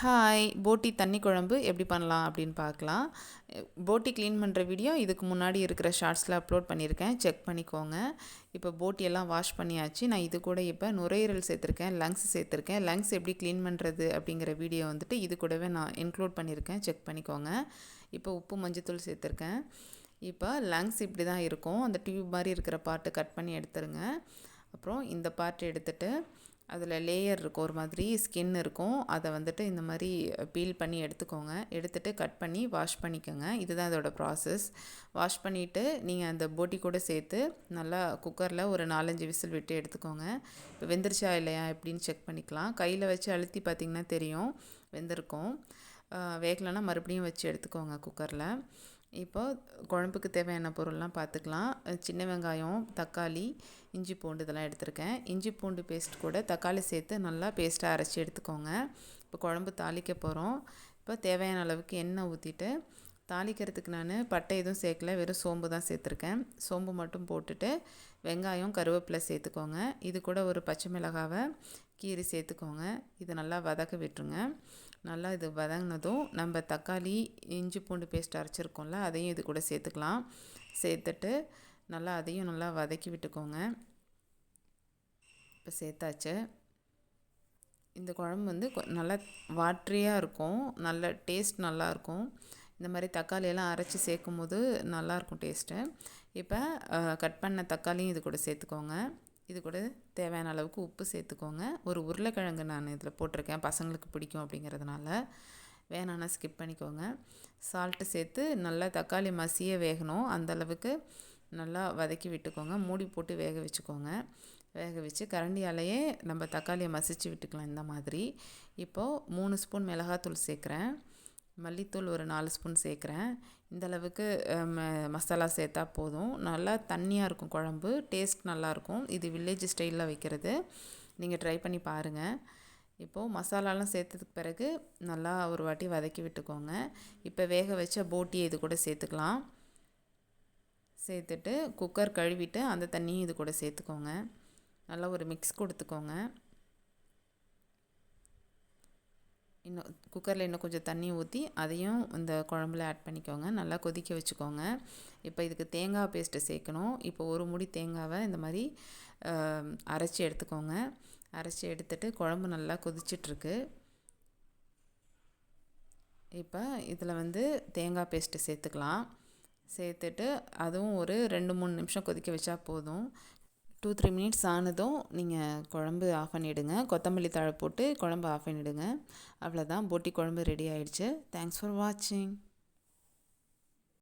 Hi போட்டி தண்ணி குழம்பு எப்படி பண்ணலாம் அப்படின்னு பார்க்கலாம். போட்டி க்ளீன் பண்ணுற வீடியோ இதுக்கு முன்னாடி இருக்கிற ஷார்ட்ஸில் அப்லோட் பண்ணியிருக்கேன். செக் பண்ணிக்கோங்க. இப்போ போட்டியெல்லாம் வாஷ் பண்ணியாச்சு. நான் இது கூட இப்போ நுரையீரல் சேர்த்துருக்கேன் லங்ஸ் சேர்த்துருக்கேன். லங்ஸ் எப்படி க்ளீன் பண்ணுறது அப்படிங்கிற வீடியோ வந்துட்டு இது கூடவே நான் இன்க்ளூட் பண்ணியிருக்கேன். செக் பண்ணிக்கோங்க. இப்போ உப்பு மஞ்சத்தூள் சேர்த்துருக்கேன். இப்போ லங்ஸ் இப்படி தான் இருக்கும். அந்த டியூப் மாதிரி இருக்கிற பார்ட்டு கட் பண்ணி எடுத்துருங்க. அப்புறம் இந்த பார்ட் எடுத்துகிட்டு அதில் லேயர் இருக்கும் ஒரு மாதிரி ஸ்கின் இருக்கும். அதை வந்துட்டு இந்த மாதிரி பீல் பண்ணி எடுத்துக்கோங்க. எடுத்துகிட்டு கட் பண்ணி வாஷ் பண்ணிக்கோங்க. இதுதான் அதோடய ப்ராசஸ் வாஷ் பண்ணிவிட்டு நீங்கள் அந்த போட்டி கூட சேர்த்து நல்லா குக்கரில் ஒரு நாலஞ்சு விசில் விட்டு எடுத்துக்கோங்க. இப்போ வெந்துருச்சா இல்லையா எப்படின்னு செக் பண்ணிக்கலாம். கையில் வச்சு அழுத்தி பார்த்திங்கன்னா தெரியும். வெந்திருக்கும். வேகலைன்னா மறுபடியும் வச்சு எடுத்துக்கோங்க குக்கரில் இப்போ குழம்புக்கு தேவையான பொருள்லாம் பார்த்துக்கலாம். சின்ன வெங்காயம் தக்காளி இஞ்சி பூண்டு இதெல்லாம் எடுத்திருக்கேன். இஞ்சி பூண்டு பேஸ்ட் கூட தக்காளி சேர்த்து நல்லா பேஸ்ட்டாக அரைச்சி எடுத்துக்கோங்க. இப்போ குழம்பு தாளிக்க போகிறோம் இப்போ தேவையான அளவுக்கு எண்ணெய் ஊற்றிட்டு தாளிக்கிறதுக்கு நான் பட்டை எதுவும் சேர்க்கல வெறும் சோம்பு தான் சேர்த்துருக்கேன். சோம்பு மட்டும் போட்டுட்டு வெங்காயம் கருவேப்பிலை சேர்த்துக்கோங்க. இது கூட ஒரு பச்சை மிளகாவை கீரி சேர்த்துக்கோங்க. இது நல்லா வதக்க விட்டுருங்க. நல்லா இது வதங்கினதும் நம்ம தக்காளி இஞ்சி பூண்டு பேஸ்ட் அரைச்சிருக்கோம்ல அதையும் இது கூட சேர்த்துக்கலாம். சேர்த்துட்டு நல்லா அதையும் நல்லா வதக்கி விட்டுக்கோங்க. இப்போ சேர்த்தாச்சு. இந்த குழம்பு வந்து நல்லா வாட்ரியாக இருக்கும். நல்ல டேஸ்ட் நல்லாயிருக்கும் இந்த மாதிரி தக்காளியெல்லாம் அரைச்சி சேர்க்கும் போது நல்லாயிருக்கும் டேஸ்ட்டு இப்போ கட் பண்ண தக்காளியும் இது கூட சேர்த்துக்கோங்க. இது கூட தேவையான அளவுக்கு உப்பு சேர்த்துக்கோங்க. ஒரு உருளைக்கிழங்கு நான் இதில் போட்டிருக்கேன். பசங்களுக்கு பிடிக்கும் அப்படிங்கிறதுனால. வேணான்னா ஸ்கிப் பண்ணிக்கோங்க. சால்ட்டு சேர்த்து நல்லா தக்காளி மசிய வேகணும். அந்தளவுக்கு நல்லா வதக்கி விட்டுக்கோங்க. மூடி போட்டு வேக வச்சுக்கோங்க. வேக வச்சு கரண்டியாலேயே நம்ம தக்காளியை மசிச்சு விட்டுக்கலாம் இந்த மாதிரி. இப்போது மூணு ஸ்பூன் மிளகாத்தூள் சேர்க்குறேன். மல்லித்தூள் ஒரு நாலு ஸ்பூன் சேர்க்குறேன். இந்தளவுக்கு ம மசாலா சேர்த்தா போதும். நல்லா தண்ணியாக இருக்கும் குழம்பு. டேஸ்ட் நல்லாயிருக்கும் இது வில்லேஜ் ஸ்டைலில் வைக்கிறது. நீங்கள் ட்ரை பண்ணி பாருங்கள் இப்போது மசாலாலாம் சேர்த்ததுக்கு பிறகு நல்லா ஒரு வாட்டி வதக்கி விட்டுக்கோங்க. இப்போ வேக வச்ச போட்டியை இது கூட சேர்த்துக்கலாம். சேர்த்துட்டு குக்கர் கழுவிட்டு அந்த தண்ணியும் இது கூட சேர்த்துக்கோங்க. நல்லா ஒரு மிக்ஸ் கொடுத்துக்கோங்க. இன்னும் குக்கரில் இன்னும் கொஞ்சம் தண்ணி ஊற்றி அதையும் இந்த குழம்புல ஆட் பண்ணிக்கோங்க. நல்லா கொதிக்க வச்சுக்கோங்க. இப்போ இதுக்கு தேங்காய் பேஸ்ட்டு சேர்க்கணும். இப்போ ஒரு முடி தேங்காவை இந்த மாதிரி அரைச்சி எடுத்துக்கோங்க. அரைச்சி எடுத்துட்டு குழம்பு நல்லா கொதிச்சிட்ருக்கு. இப்போ இதில் வந்து தேங்காய் பேஸ்ட்டு சேர்த்துக்கலாம். சேர்த்துட்டு அதுவும் ஒரு ரெண்டு மூணு நிமிஷம் கொதிக்க வச்சா போதும். டூ த்ரீ மினிட்ஸ் ஆனதும் நீங்கள் குழம்பு ஆஃப் பண்ணிவிடுங்க கொத்தமல்லி தழை போட்டு குழம்பு ஆஃப் பண்ணிவிடுங்க அவ்வளோதான் போட்டி குழம்பு ரெடி ஆகிடுச்சு தேங்க்ஸ் ஃபார் வாட்சிங்